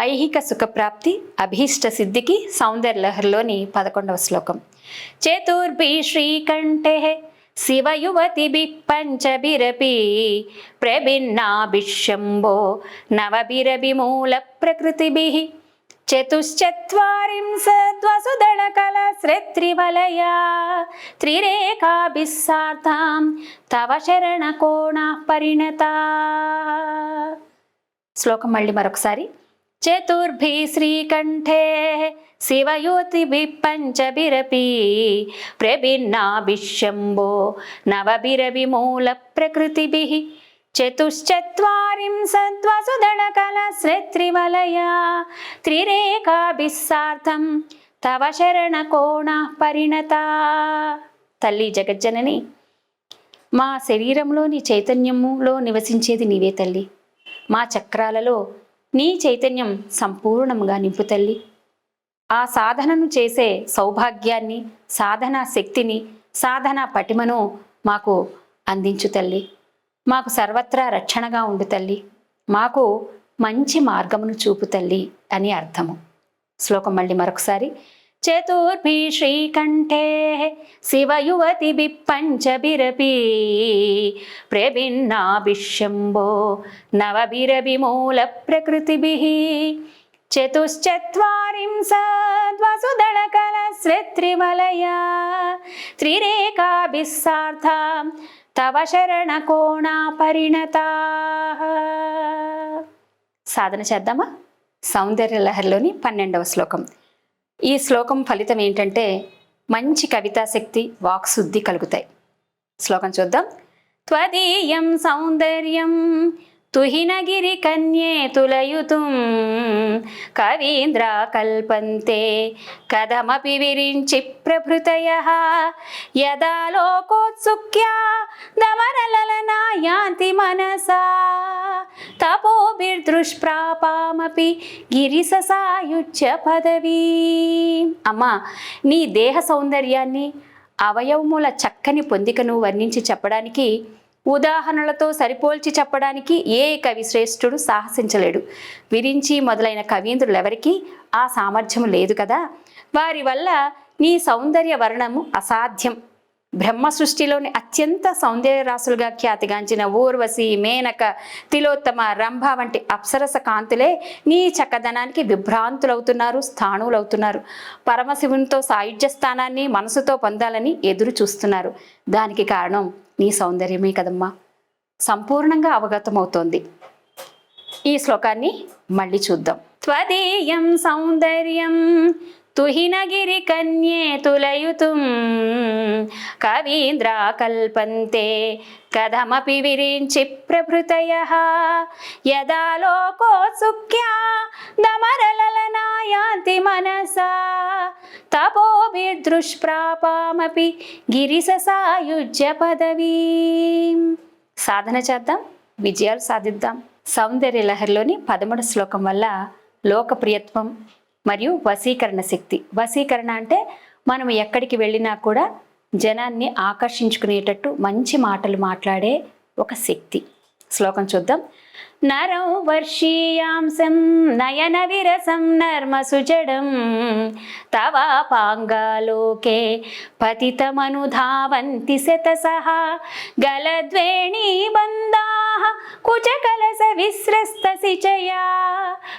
ఐహిక సుఖప్రాప్తి అభీష్ట సిద్ధికి సౌందర్యలహరిలోని పదకొండవ శ్లోకం. చతుర్భి శ్రీకంఠే శివయువతిభి పంచభిరపి ప్రభిన్నాభిశంభో నవభిరభిమూల ప్రకృతిభి చతుశ్చత్వారింశద్వసుదళకల శ్రేత్రివలయా త్రిరేఖాభిస్సార్థాం తవ శరణకోణ పరిణతా శ్లోకం మళ్ళీ మరొకసారి. చతుర్భి శ్రీకంఠే శివయోతిభి పంచభిరపి ప్రభిన్నాభిశంభో నవభిరవిమూల ప్రకృతిభి చతుశ్చత్వారింశద్వసుదళకల శ్రేత్రివలయా త్రిరేఖాభిస్సార్థం తవ శరణకోణ పరిణతా తల్లి జగజ్జనని మా శరీరంలోని చైతన్యములో నివసించేది నీవే తల్లి. మా చక్రాలలో నీ చైతన్యం సంపూర్ణంగా నింపు తల్లి. ఆ సాధనను చేసే సౌభాగ్యాన్ని సాధనా శక్తిని సాధనా పటిమను మాకు అందించు తల్లి. మాకు సర్వత్రా రక్షణగా ఉండు తల్లి. మాకు మంచి మార్గమును చూపు తల్లి అని అర్థము. శ్లోకం మళ్ళీ మరొకసారి. చతుర్భి శ్రీకంఠే శివయువతి పంచభిరపి ప్రభిన్నాభిశంభో నవభిరభిమూల ప్రకృతిభి చతుశ్చత్వారింశద్వసుదళకల శ్రేత్రివలయా త్రిరేఖాభిస్సార్థం తవ శరణకోణ పరిణతా సాధన చేద్దామా? సౌందర్య లహరిలోని పన్నెండవ శ్లోకం. ఈ శ్లోకం ఫలితం ఏంటంటే మంచి కవితాశక్తి వాక్శుద్ధి కలుగుతాయి. శ్లోకం చూద్దాం. త్వదీయం సౌందర్యం తుహినగిరి కన్యే తులయుతుం కవీంద్ర కల్పంతే కథమపి విరించి ప్రభృతయ యదా లోకోత్సుక్యా దమరలలనా యాంతి మనసా. తపోభిర్దృష్ప్రాపామపి గిరిససాయుజ్య పదవీ. అమ్మా నీ దేహ సౌందర్యాన్ని అవయవముల చక్కని పొందికను వర్ణించి చెప్పడానికి ఉదాహరణలతో సరిపోల్చి చెప్పడానికి ఏ కవి శ్రేష్ఠుడు సాహసించలేడు. విరించి మొదలైన కవీంద్రులెవరికీ ఆ సామర్థ్యం లేదు కదా? వారి వల్ల నీ సౌందర్య వర్ణము అసాధ్యం. బ్రహ్మ సృష్టిలోని అత్యంత సౌందర్య రాసులుగా ఖ్యాతిగాంచిన ఊర్వశి మేనక తిలోత్తమ రంభ వంటి అప్సరస కాంతులే నీ చక్కదనానికి విభ్రాంతులవుతున్నారు స్థాణువులవుతున్నారు. పరమశివునితో సాయుధ్య స్థానాన్ని మనసుతో పొందాలని ఎదురు చూస్తున్నారు. దానికి కారణం నీ సౌందర్యమే కదమ్మా. సంపూర్ణంగా అవగతమవుతోంది. ఈ శ్లోకాన్ని మళ్ళీ చూద్దాం. త్వదీయం సౌందర్యం తుహినగిరి కన్యే తులయుతుం కవీంద్రా కల్పంతే. కథమపి విరించి ప్రభృతయ యదా లోకోత్సుక్యా దమరలలనాయాంతి మనసా. తపోభిర్దృష్ప్రాపామపి గిరిససాయుజ్య పదవీ. సాధన చేద్దాం విజయాలు సాధిద్దాం. సౌందర్య లహరిలోని పదమూడు శ్లోకం వల్ల లోకప్రియత్వం మరియు వశీకరణ శక్తి. వశీకరణ అంటే మనం ఎక్కడికి వెళ్ళినా కూడా జనాన్ని ఆకర్షించుకునేటట్టు మంచి మాటలు మాట్లాడే ఒక శక్తి. శ్లోకం చూద్దాం. నరం వర్షీయాంశం నయన విరసం నర్మ సుజడం. తవాపాంగాలోకే పతితమనుధావంతి శతసహ. గలద్వేణీ బందా కుచకలస విస్రస్త సిచయా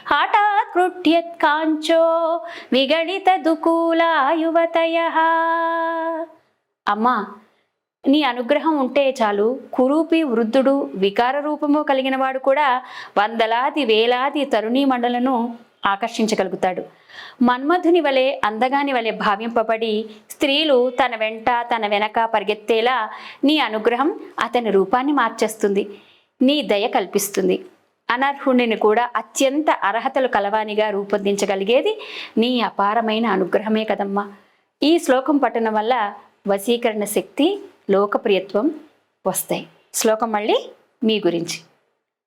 హఠాత్ కృట్యత్ కాంచో విగళిత దుకూలా యువతయ అమ్మా నీ అనుగ్రహం ఉంటే చాలు. కురూపి వృద్ధుడు వికార రూపము కలిగిన వాడు కూడా వందలాది వేలాది తరుణీ మండలను ఆకర్షించగలుగుతాడు. మన్మధుని వలె అందగాని వలె భావింపబడి స్త్రీలు తన వెంట తన వెనక పరిగెత్తేలా నీ అనుగ్రహం అతని రూపాన్ని మార్చేస్తుంది. నీ దయ కల్పిస్తుంది. అనర్హుణ్ణిని కూడా అత్యంత అర్హతలు కలవానిగా రూపొందించగలిగేది నీ అపారమైన అనుగ్రహమే కదమ్మా. ఈ శ్లోకం పట్టణం వల్ల వశీకరణ శక్తి లోకప్రియత్వం వస్తాయి. శ్లోకం మళ్ళీ మీ గురించి.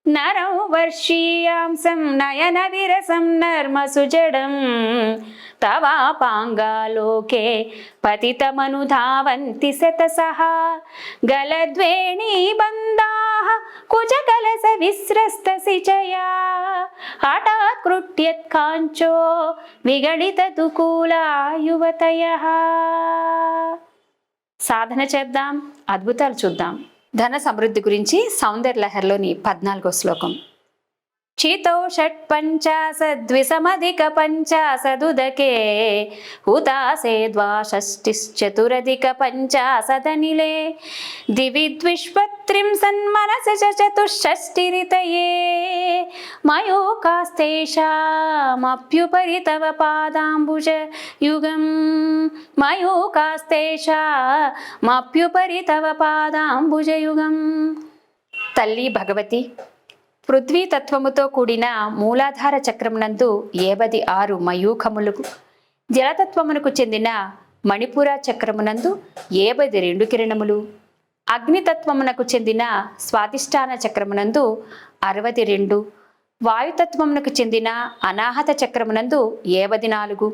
నరం వర్షీయాంసం నయన విరసం నర్మ సుజడం తవాపాంగాలోకే పతితమనుధావంతి శతసహ గలద్వేణీ బందా కుచకలస విస్రస్త సిచయా హఠాత్ కృట్యత్ కాంచో విగణిత దుకూలా యువతయ సాధన చేద్దాం అద్భుతాలు చూద్దాం. ధన సమృద్ధి గురించి సౌందర్య లహర్లోని పద్నాలుగో శ్లోకం. చితో షట్ పంచాసద్విసమధిక పంచాసదుదకే హుతాసే ద్వాషష్టిశ్చతురధిక పంచాసదనిలే దివి ద్విష్పత్రిం సన్మనస చ చతుషష్టిరితయే మయూకాస్తేషామప్యుపరి తవ పాదాంబుజ యుగం. మయూకాస్తేషామప్యుపరి పృథ్వీతత్వముతో కూడిన మూలాధార చక్రమునందు ఏబది ఆరు మయూఖములకు జలతత్వమునకు చెందిన మణిపుర చక్రమునందు ఏబది రెండు కిరణములు. అగ్నితత్వమునకు చెందిన స్వాధిష్టాన చక్రమునందు అరవది రెండు. వాయుతత్వమునకు చెందిన అనాహత చక్రమునందు ఏవది నాలుగు.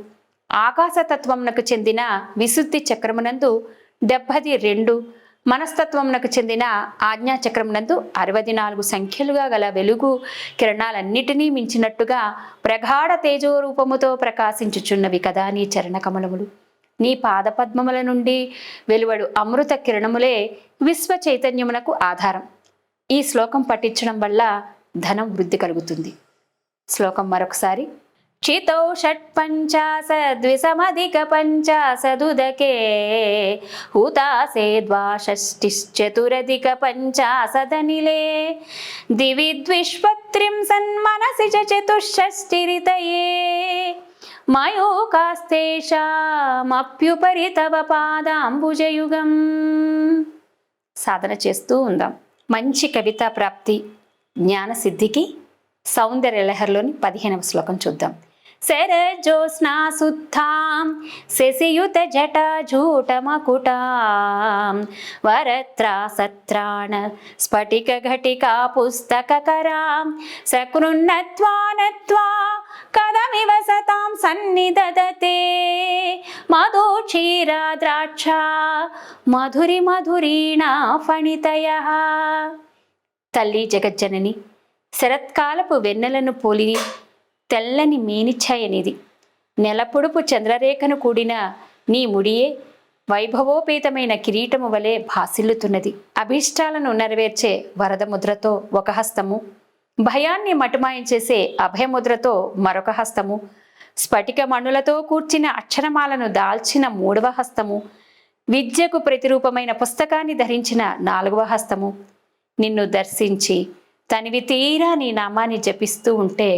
ఆకాశతత్వమునకు చెందిన విశుద్ధి చక్రమునందు డెబ్బది రెండు. మనస్తత్వమునకు చెందిన ఆజ్ఞాచక్రం నందు అరవది నాలుగు సంఖ్యలుగా గల వెలుగు కిరణాలన్నిటినీ మించినట్టుగా ప్రగాఢ తేజోరూపముతో ప్రకాశించుచున్నవి కదా నీ చరణకమలములు. నీ పాదపద్మముల నుండి వెలువడు అమృత కిరణములే విశ్వ చైతన్యమునకు ఆధారం. ఈ శ్లోకం పఠించడం వల్ల ధనం వృద్ధి కలుగుతుంది. శ్లోకం మరొకసారి. చితో షట్పంచాసద్విసమధిక పంచాసదుదకే హుతాసే ద్వాషష్టిశ్చతురధిక పంచాసదనిలే దివి ద్విష్పత్రిం సన్మనసి చ చతుషష్టిరితయే మయూకాస్తేషామప్యుపరి తవ పాదాంబుజయుగం. సాధన చేస్తూ ఉందాం. మంచి కవితా ప్రాప్తి జ్ఞాన సిద్ధికి సౌందర్య లహరిలోని పదిహేనవ శ్లోకం చూద్దాం. శరజ్యోత్స్నా శశియుత జట జూటమకుటాం వరత్రా సత్రాణ స్ఫటిక ఘటికా పుస్తకకరాం సకృన్నత్వానత్వా కదమివ సతాం సన్నిదదతే మధుక్షీరా ద్రాక్ష మధురి మధురీణా ఫణితయ. తల్లి జగజ్జనని శరత్కాలపు వెన్నెలను పోలి తెల్లని మేనిఛాయనిది నెలపొడుపు చంద్రరేఖను కూడిన నీ ముడియే వైభవోపేతమైన కిరీటము వలె భాసిల్లుతున్నది. అభీష్టాలను నెరవేర్చే వరద ముద్రతో ఒక హస్తము. భయాన్ని మటుమాయించేసే అభయముద్రతో మరొక హస్తము. స్ఫటిక మణులతో కూర్చిన అక్షరమాలను దాల్చిన మూడవ హస్తము. విద్యకు ప్రతిరూపమైన పుస్తకాన్ని ధరించిన నాలుగవ హస్తము. నిన్ను దర్శించి తనివి తీరా నీ నామాన్ని జపిస్తూ ఉంటే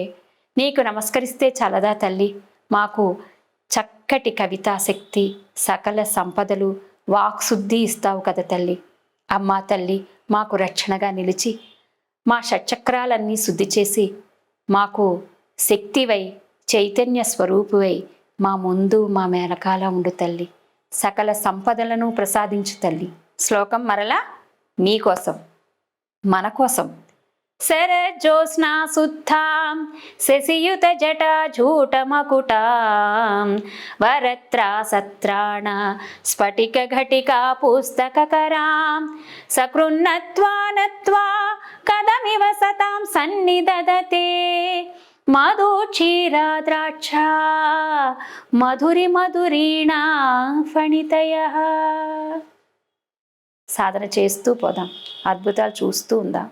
నీకు నమస్కరిస్తే చాలదా తల్లి? మాకు చక్కటి కవితా శక్తి సకల సంపదలు వాక్శుద్ధి ఇస్తావు కదా తల్లి. అమ్మా తల్లి మాకు రక్షణగా నిలిచి మా షట్చక్రాలన్నీ శుద్ధి చేసి మాకు శక్తివై చైతన్య స్వరూపువై మా ముందు మా మేనకాల ఉండు తల్లి. సకల సంపదలను ప్రసాదించు తల్లి. శ్లోకం మరలా నీకోసం మన కోసం. శరజ్యోత్స్నా శుద్ధా శశియుత జటా జూటమకుటాం వరత్రా సత్రాణ స్ఫటిక ఘటికా పుస్తకరా సకృన్నత్వా నత్వా కదమివ సతాం సన్నిదదతే మధుక్షీరా ద్రాక్ష మధురి మధురీణా ఫణితయ. సాధన చేస్తూ పోదాం. అద్భుతాలు చూస్తూ ఉందాం.